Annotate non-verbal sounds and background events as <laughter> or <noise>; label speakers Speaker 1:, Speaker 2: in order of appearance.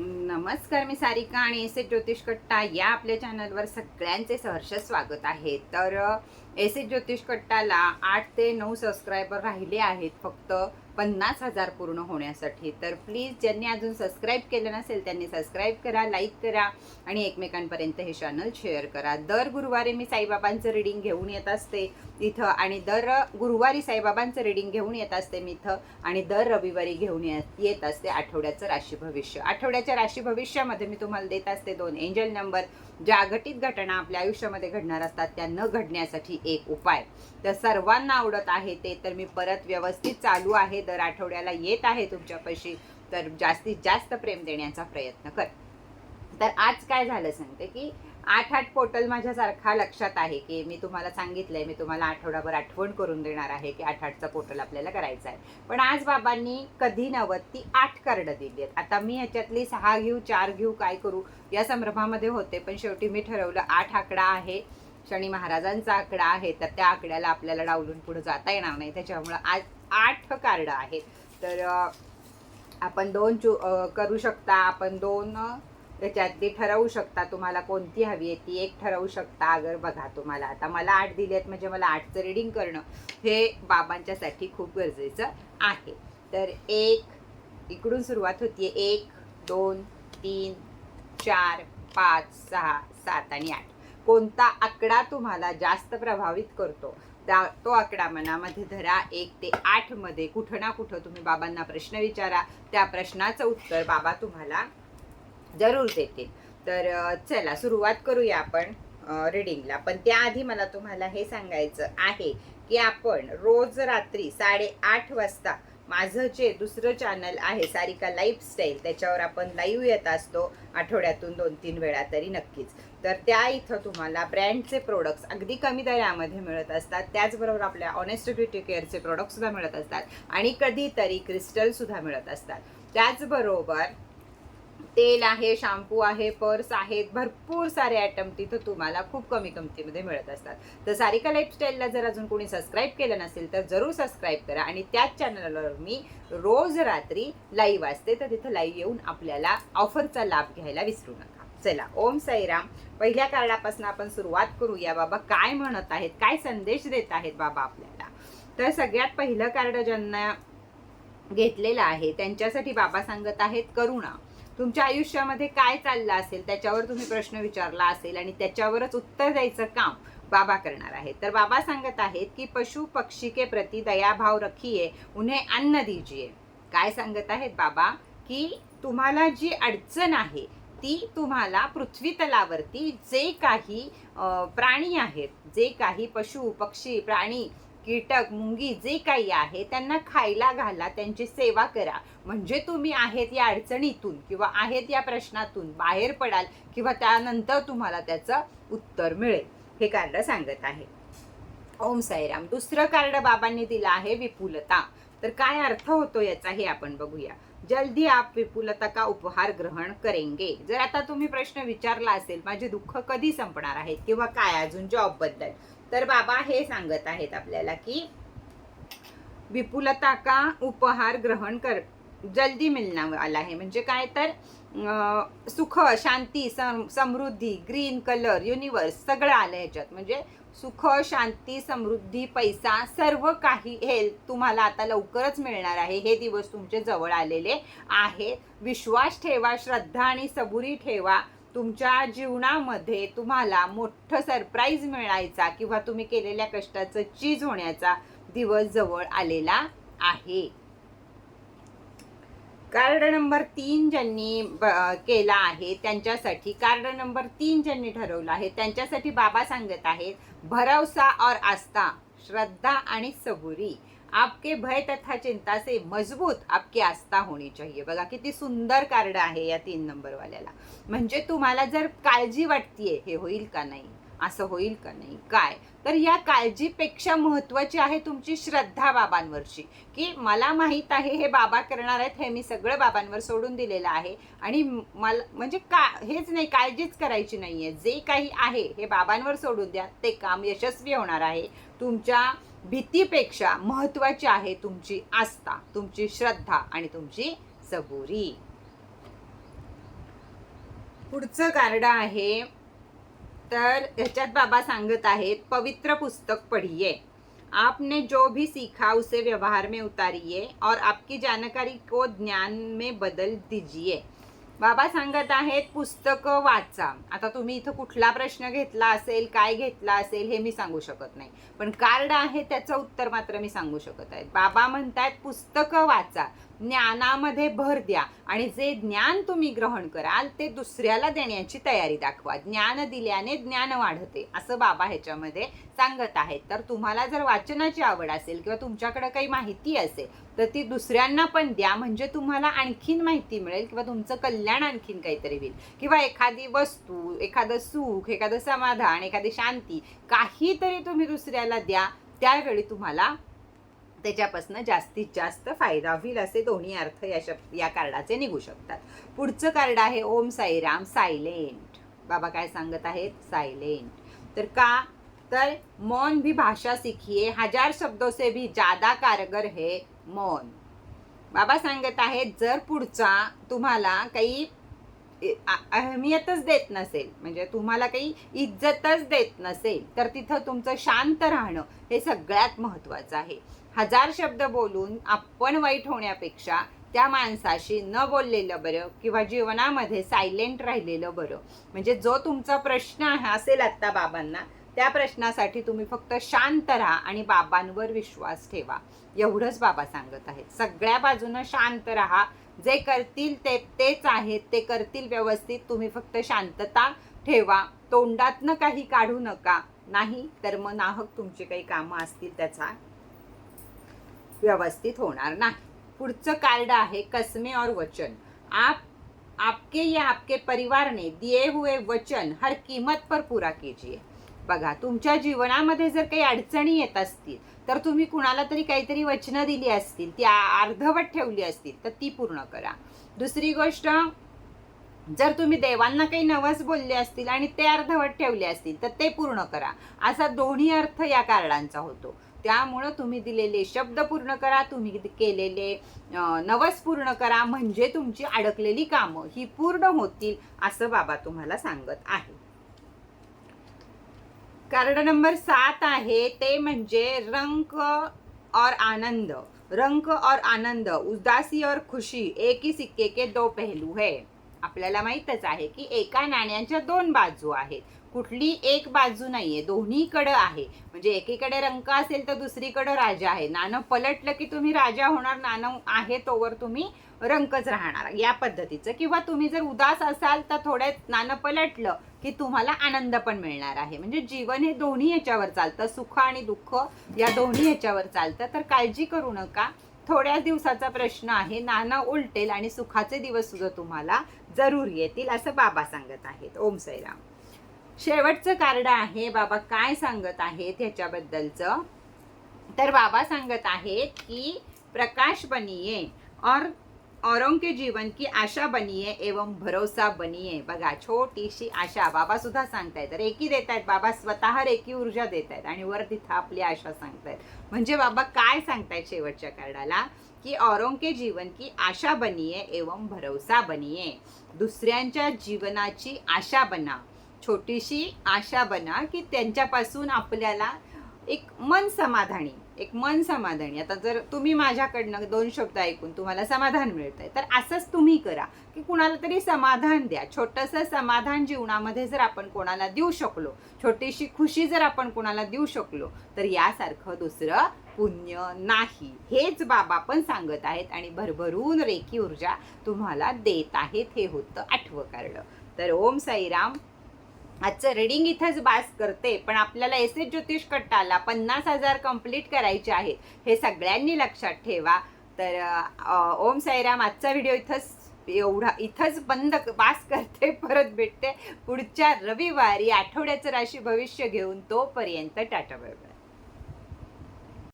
Speaker 1: नमस्कार मी सारिका आणि S A ज्योतिष कट्टा या आपल्या चॅनलवर सगळ्यांचे सहर्ष स्वागत आहे. तर एस ए ज्योतिष कट्टाला आठ ते नऊ सबस्क्रायबर राहिले आहेत फक्त. पन्नास हजार पूर्ण होण्यासाठी. तर प्लीज ज्यांनी अजून सबस्क्राईब केलं नसेल त्यांनी सबस्क्राईब करा लाईक करा आणि एकमेकांपर्यंत हे चॅनल शेअर करा. दर गुरुवारी मी साईबाबांचं रिडिंग घेऊन येत असते इथं आणि दर गुरुवारी साईबाबांचं रिडिंग घेऊन येत असते मी इथं आणि दर रविवारी घेऊन येत येत असते आठवड्याचं राशी भविष्य. आठवड्याच्या राशी भविष्यामध्ये मी तुम्हाला देत असते दोन एंजल नंबर ज्या घटित घटना आपल्या आयुष्यामध्ये घडणार असतात त्या न घडण्यासाठी एक उपाय. तर सर्वांना आवडत आहे ते तर मी परत व्यवस्थित चालू आहे दर आठवड्याला येत आहे तुमच्यापाशी तर जास्तीत जास्त प्रेम देण्याचा प्रयत्न कर. तर आज काय झालं सांगते की आठ आठ पोर्टल माझ्यासारखा लक्षात आहे की मी तुम्हाला सांगितलंय मी तुम्हाला आठवडाभर आठवण करून देणार आहे की आठ आठचा पोर्टल आपल्याला करायचा आहे पण आज बाबांनी कधी नवत ती आठ कार्ड दिली आहेत. आता मी ह्याच्यातली सहा घेऊ चार घेऊ काय करू या संभ्रमामध्ये होते पण शेवटी मी ठरवलं आठ आकडा आहे शनी महाराजांचा आकडा आहे तर त्या आकड्याला आपल्याला डावलून पुढे जाता येणार नाही. त्याच्यामुळं आज आठ कार्ड आहेत. तर आपण दोन चू करू शकता आपण दोन त्याच्यातली ठरवू शकता तुम्हाला कोणती हवी आहे ती एक ठरवू शकता. अगर बघा तुम्हाला आता मला आठ दिली आहेत म्हणजे मला आठचं रिडिंग करणं हे बाबांच्यासाठी खूप गरजेचं आहे. तर एक इकडून सुरुवात होतीये. एक दोन तीन चार पाच सहा सात आणि आठ. कोणता आकडा तुम्हाला जास्त प्रभावित करतो त्या तो आकडा मनामध्ये धरा. एक ते आठमध्ये कुठं ना कुठं तुम्ही बाबांना प्रश्न विचारा. त्या प्रश्नाचं उत्तर बाबा तुम्हाला जरूर देतील. तर चला सुरुवात करूया आपण रिडिंगला पण त्याआधी मला तुम्हाला हे सांगायचं आहे की आपण रोज रात्री साडेआठ वाजता माझं जे दुसरं चॅनल आहे सारिका लाईफस्टाईल त्याच्यावर आपण लाईव्ह येत असतो आठवड्यातून दोन तीन वेळा तरी नक्कीच. तर त्या इथं तुम्हाला ब्रँडचे प्रोडक्ट्स अगदी कमी दरामध्ये मिळत असतात. त्याचबरोबर आपल्या ऑनेस्ट ब्युटी केअरचे प्रोडक्टसुद्धा मिळत असतात. आणि कधीतरी क्रिस्टलसुद्धा मिळत असतात. त्याचबरोबर तेल आहे शॅम्पू आहे पर्स आहेत भरपूर सारे आयटम तिथं तुम्हाला खूप कमी किमतीमध्ये मिळत असतात. तर सारिका लाईफस्टाईलला जर अजून कोणी सबस्क्राईब केलं नसेल तर जरूर सबस्क्राईब करा आणि त्याच चॅनलवर मी रोज रात्री लाईव्ह असते तर तिथं लाईव्ह येऊन आपल्याला ऑफरचा लाभ घ्यायला विसरू नका. चला ओम साईराम. पहिल्या कार्डापासून आपण सुरुवात करूया बाबा काय म्हणत आहेत काय संदेश देत आहेत बाबा आपल्याला? तर सगळ्यात पहिलं कार्ड ज्यांना घेतलेलं आहे त्यांच्यासाठी बाबा सांगत आहेत करुणा. तुमच्या आयुष्यामध्ये काय चाललं असेल त्याच्यावर तुम्ही प्रश्न विचारला असेल आणि त्याच्यावरच उत्तर द्यायचं काम बाबा करणार आहेत. तर बाबा सांगत आहेत की पशु पक्षी के प्रति दयाभाव रखिये उन्हें अन्न दीजिए काय सांगत आहेत बाबा? की तुम्हाला जी अडचण आहे ती तुम्हाला पृथ्वीतलावरती जे काही प्राणी आहेत जे काही पशु पक्षी प्राणी कीटक मुंगी जे काही आहे त्यांना खायला घाला त्यांची सेवा करा. म्हणजे तुम्ही आहेत या अडचणीतून किंवा आहेत या प्रश्नातून बाहेर पडाल किंवा त्यानंतर तुम्हाला त्याचं उत्तर मिळेल. हे कार्ड सांगत आहे. ओम साईराम. दुसरं कार्ड बाबांनी दिलं आहे विपुलता. तर काय अर्थ होतो याचा हे आपण बघूया. जल्दी आप विपुलता का उपहार ग्रहण करेंगे? जर आता तुम्ही प्रश्न विचारला असेल माझे दुःख कधी संपणार आहेत? किंवा काय? अजून जॉबबद्दल. तर बाबा हे सांगत आहेत आपल्याला की विपुलता का उपहार ग्रहण कर जल्दी मिलना आला आहे. म्हणजे काय तर सुख शांती सम समृद्धी ग्रीन कलर युनिवर्स सगळं आलं ह्याच्यात. म्हणजे सुख शांती समृद्धी पैसा सर्व काही हेल्थ तुम्हाला आता लवकरच मिळणार आहे. हे दिवस तुमचे जवळ आलेले आहेत. विश्वास ठेवा श्रद्धा आणि सबुरी ठेवा. तुमच्या जीवनामध्ये तुम्हाला मोठं सरप्राईज मिळायचा किंवा तुम्ही केलेल्या कष्टाचं चीज होण्याचा दिवस जवळ आलेला आहे. कार्ड नंबर तीन ज्यांनी केला आहे त्यांच्यासाठी कार्ड नंबर तीन ज्यांनी ठरवलं आहे त्यांच्यासाठी बाबा सांगत आहेत भरवसा और आस्था श्रद्धा आणि सबुरी. आपके भय तथा चिंता से मजबूत आपकी आस्था होनी चाहिए. बघा किती सुंदर कार्ड आहे या तीन नंबर वाल्याला. म्हणजे तुम्हाला जर काळजी वाटतीये हे होईल का नाही? असं होईल का नाही? काय? तर या काळजीपेक्षा महत्त्वाची आहे तुमची श्रद्धा बाबांवरची. की मला माहीत आहे हे बाबा करणार आहेत हे मी सगळं बाबांवर सोडून दिलेलं आहे. आणि मला म्हणजे का हेच नाही काळजीच करायची नाही आहे जे काही आहे हे बाबांवर सोडून द्या. ते काम यशस्वी होणार आहे. तुमच्या भीतीपेक्षा महत्त्वाची आहे तुमची आस्था तुमची श्रद्धा आणि तुमची सबुरी. पुढचं कार्ड आहे तर ह्याच्यात बाबा सांगत आहेत पवित्र पुस्तक पढ़िए आपने जो भी सीखा उसे व्यवहार में उतारिए और आपकी जानकारी को ज्ञान में बदल दीजिए बाबा सांगत आहेत पुस्तकं वाचा. आता तुम्ही इथं कुठला प्रश्न घेतला असेल काय घेतला असेल हे मी सांगू शकत नाही. पण कार्ड आहे त्याचं उत्तर मात्र मी सांगू शकत आहे. बाबा म्हणतात पुस्तकं वाचा. ज्ञानामध्ये भर द्या आणि जे ज्ञान तुम्ही ग्रहण कराल ते दुसऱ्याला देण्याची तयारी दाखवा. ज्ञान दिल्याने ज्ञान वाढते असं बाबा ह्याच्यामध्ये सांगत आहेत. तर तुम्हाला जर वाचनाची आवड असेल किंवा तुमच्याकडे काही माहिती असेल तर ती दुसऱ्यांना पण द्या. म्हणजे तुम्हाला आणखीन माहिती मिळेल किंवा तुमचं कल्याण आणखीन काहीतरी होईल. किंवा एखादी वस्तू एखादं सुख एखादं समाधान एखादी शांती काहीतरी तुम्ही दुसऱ्याला द्या. त्यावेळी तुम्हाला त्याच्यापासून जास्तीत जास्त फायदा होईल असे दोन्ही अर्थ या शब्द या कार्डाचे निघू शकतात. पुढचं कार्ड आहे ओम साईराम सायलेंट. बाबा काय सांगत आहेत? सायलेंट. तर का? तर मौन भी भाषा सीखिए हजार शब्दों से भी ज्यादा कारगर है मौन. बाबा सांगत आहेत जर पुढचा तुम्हाला काही अहमियतच देत नसेल म्हणजे तुम्हाला काही इज्जतच देत नसेल तर तिथं तुमचं शांत राहणं हे सगळ्यात महत्त्वाचं आहे. हजार शब्द बोलून आपण वाईट होण्यापेक्षा त्या माणसाशी न बोललेलं बरं किंवा जीवनामध्ये सायलेंट राहिलेलं बरं. म्हणजे जो तुमचा प्रश्न आहे असेल आत्ता बाबांना त्या प्रश्नासाठी तुम्ही फक्त शांत राहा आणि बाबांवर विश्वास ठेवा. एवढंच बाबा सांगत आहेत. सगळ्या बाजूनं शांत राहा. जे करतील ते तेच आहेत ते करतील व्यवस्थित. तुम्ही फक्त शांतता ठेवा. तोंडातनं काही काढू नका. नाही तर मग नाहक तुमची काही कामं असतील त्याचा व्यवस्थित होणार नाही. पुढचं कार्ड आहे कसमे और वचन. आप आपके या आपके परिवार ने दिए हुए वचन हर कीमत पर पुरा कीजिए. बघा तुमच्या जीवनामध्ये जर काही अडचणी येत असतील तर तुम्ही कुणाला तरी काहीतरी वचनं दिली असतील ती अर्धवट ठेवली असतील तर ती पूर्ण करा. दुसरी गोष्ट जर तुम्ही देवांना काही नवस बोलले असतील आणि ते अर्धवट ठेवले असतील तर ते पूर्ण करा. असा दोन्ही अर्थ या कार्डांचा होतो. त्यामुळं तुम्ही दिलेले शब्द पूर्ण करा तुम्ही केलेले नवस पूर्ण करा म्हणजे तुमची अडकलेली कामं ही पूर्ण होतील असं बाबा तुम्हाला सांगत आहे. कार्ड नंबर सात आहे ते म्हणजे रंक और आनंद. रंक और आनंद उदासी और खुशी एक ही सिक्के के दो पहलू है. आपल्याला माहीतच आहे की एका नाण्याच्या दोन बाजू आहेत. कुठली एक बाजू नाहीये दोन्हीकडं आहे. म्हणजे एकीकडे रंक असेल तर दुसरीकडं राजा आहे. नाणं पलटलं की तुम्ही राजा होणार नाणं आहे तोवर तुम्ही रंकच राहणार या पद्धतीचं. किंवा तुम्ही जर उदास असाल तर थोडे नाणं पलटलं की तुम्हाला आनंद पण मिळणार आहे. म्हणजे जीवन हे दोन्ही याच्यावर चालतं. सुख आणि दुःख या दोन्ही याच्यावर चालतं. तर काळजी करू नका. थोड्याच दिवसाचा प्रश्न आहे. नाणं उलटेल आणि सुखाचे दिवस सुद्धा तुम्हाला जरूर येतील असं बाबा सांगत आहेत. ओम साईराम शेवटचं कार्ड आहे बाबा काय सांगत आहेत ह्याच्याबद्दलचं? तर बाबा सांगत आहेत की प्रकाश बनिये और औरों के जीवन की आशा बनिये एवं भरोसा बनिये. बघा छोटीशी आशा बाबा सुद्धा सांगतायत. रेकी देत आहेत बाबा स्वतः रेकी ऊर्जा देत आहेत आणि वर तिथं आपली आशा सांगतायत. म्हणजे बाबा काय सांगतायत शेवटच्या कार्डाला? की औरों के जीवन की आशा बनिये एवं भरोसा बनिये. दुसऱ्यांच्या जीवनाची आशा बना. छोटीशी आशा बना की त्यांच्यापासून आपल्याला एक मन समाधानी एक मन समाधानी. आता जर तुम्ही माझ्याकडनं दोन शब्द ऐकून तुम्हाला समाधान मिळतंय तर असंच तुम्ही करा की कुणाला तरी समाधान द्या. छोटंसं समाधान जीवनामध्ये जर आपण कोणाला देऊ शकलो छोटीशी खुशी जर आपण कोणाला देऊ शकलो तर यासारखं दुसरं पुण्य नाही. हेच बाबा पण सांगत आहेत आणि भरभरून रेखी ऊर्जा तुम्हाला देत आहेत हे होतं आठवं कारण. तर ओम साईराम. आजचं रीडिंग इथंच बास करते पण आपल्याला एस एस ज्योतिष कट्टाला पन्नास हजार कंप्लीट करायचे आहेत हे सगळ्यांनी लक्षात ठेवा. तर ओम साईराम आजचा व्हिडिओ इथंच एवढा इथंच बंद बास करते <laughs> परत भेटते पुढच्या रविवारी आठवड्याचं राशी भविष्य घेऊन तोपर्यंत टाटा बरोबर